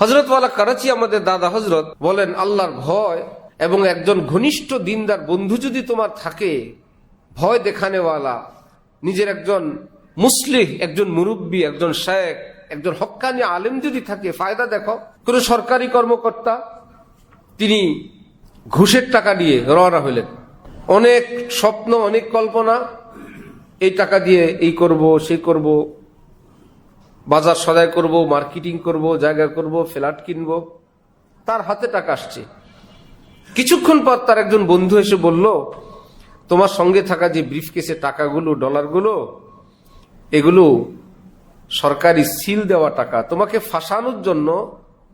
হজরতওয়ালা করাচি আমাদের দাদা হজরত বলেন, আল্লাহর ভয় এবং একজন ঘনিষ্ঠ দিনদার বন্ধু যদি তোমার থাকে, ভয় দেখানেওয়ালা, নিজের একজন মুসলিহ, একজন মুরব্বী, একজন শেখ একজন হক্কানি আলেম যদি থাকে, ফায়দা দেখো। কোন সরকারি কর্মকর্তা, তিনি ঘুষের টাকা দিয়ে রওনা হইলেন অনেক স্বপ্ন, অনেক কল্পনা, এই টাকা দিয়ে এই করব, সেই করব বাজার সদাই করব, মার্কেটিং করব, জায়গা করব, ফ্ল্যাট কিনব। তার হাতে টাকা আসছে। কিছুক্ষণ পর তার একজন বন্ধু এসে বলল, তোমার সঙ্গে থাকা যে ব্রিফ কেসে টাকাগুলো, ডলারগুলো, এগুলো সরকারি সিল দেওয়া টাকা, তোমাকে ফাঁসানোর জন্য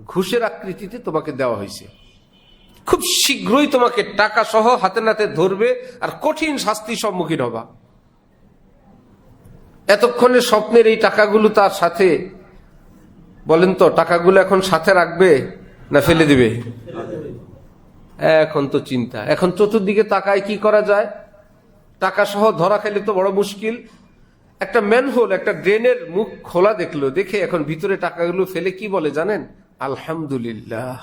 ঘুষের আকৃতিতে তোমাকে দেওয়া হয়েছে। খুব শীঘ্রই তোমাকে টাকা সহ হাতে নাতে ধরবে আর কঠিন শাস্তির সম্মুখীন হবা। এতক্ষণে স্বপ্নের এই টাকাগুলো তার সাথে, বলেন তো, টাকাগুলো এখন সাথে রাখবে না ফেলে দিবে? এখন তো চিন্তা। এখন চতুর্দিকে তাকায় কি করা যায়? টাকা সহ ধরা খেলে তো বড় মুশকিল। একটা ম্যানহোল একটা ড্রেনের মুখ খোলা দেখল, দেখে এখন ভিতরে টাকাগুলো ফেলে কি বলে জানেন? আলহামদুলিল্লাহ।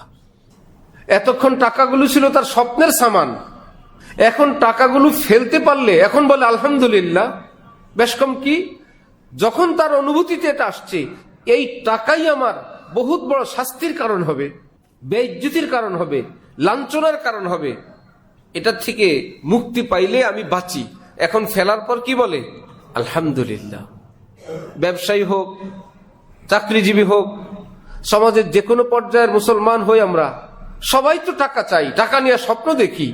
এতক্ষণ টাকাগুলো ছিল তার স্বপ্নের সামান। এখন টাকাগুলো ফেলতে পারলে, এখন বলে আলহামদুলিল্লাহ। বেশ কম কি? যখন তার অনুভূতিতে এটা আসছে, এই টাকাই আমার বহুত বড় শাস্তির কারণ হবে বেজ্জুতির কারণ হবে, লাঞ্ছনার কারণ হবে। এটার থেকে মুক্তি পাইলে আমি বাঁচি। এখন ফেলার পর কি বলে? আলহামদুলিল্লাহ। ব্যবসায়ী হোক, চাকরিজীবী হোক, সমাজের যে কোনো পর্যায়ের মুসলমান হই আমরা, সবাই তো টাকা চাই, টাকা নিয়ে স্বপ্ন দেখি।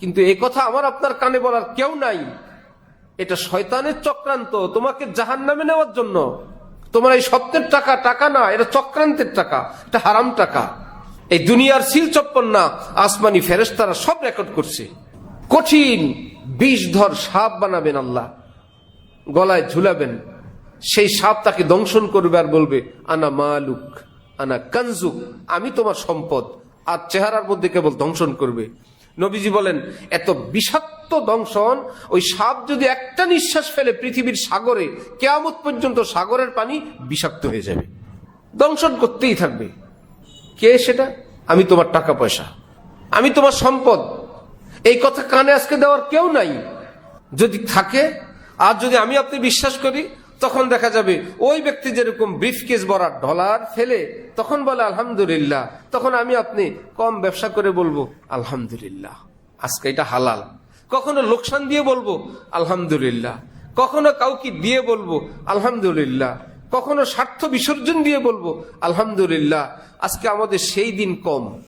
কিন্তু এই কথা আমার আপনার কানে বলার কেউ নাই। এটা শয়তানের চক্রান্ত, তোমাকে জাহান নামে নেওয়ার জন্য। তোমার এই স্বপ্নের টাকা টাকা না, এটা চক্রান্তের টাকা, এটা হারাম টাকা। এই দুনিয়ার সিল চপ্পন্না আসমানি ফেরেস্তারা সব রেকর্ড করছে। কঠিন বিষ ধর সাপ বানাবেন আল্লাহ। গলায় ঝুলাবেন। সেই সাপ তাকে দংশন করবে আর বলবে, আনা মালুক, আনা কানজুক, আমি তোমার সম্পদ। আর চেহারার মধ্যে কেবল দংশন করবে। নবীজি বলেন, এত বিষাক্ত দংশন, ওই সাপ যদি একটা নিঃশ্বাস ফেলে পৃথিবীর সাগরে, কেয়ামত পর্যন্ত সাগরের পানি বিষাক্ত হয়ে যাবে। দংশন করতেই থাকবে। কে সেটা? আমি তোমার টাকা পয়সা। আমি তোমার সম্পদ। এই কথা কানে আজকে দেওয়ার কেউ নাই। যদি থাকে, আর যদি আমি আপনি বিশ্বাস করি, তখন দেখা যাবে ওই ব্যক্তি যেরকম ব্রিফকেস ভরা ডলার ফেলে, তখন বলে, আলহামদুলিল্লাহ। তখন আমি আপনি কম ব্যবসা করে বলব, আলহামদুলিল্লাহ। আজকে এটা হালাল। কখনো লোকসান দিয়ে বলব? আলহামদুলিল্লাহ। কখনো কাউকে দিয়ে বলব? আলহামদুলিল্লাহ। কখনো স্বার্থ বিসর্জন দিয়ে বলব? আলহামদুলিল্লাহ। আজকে আমাদের সেই দিন কম।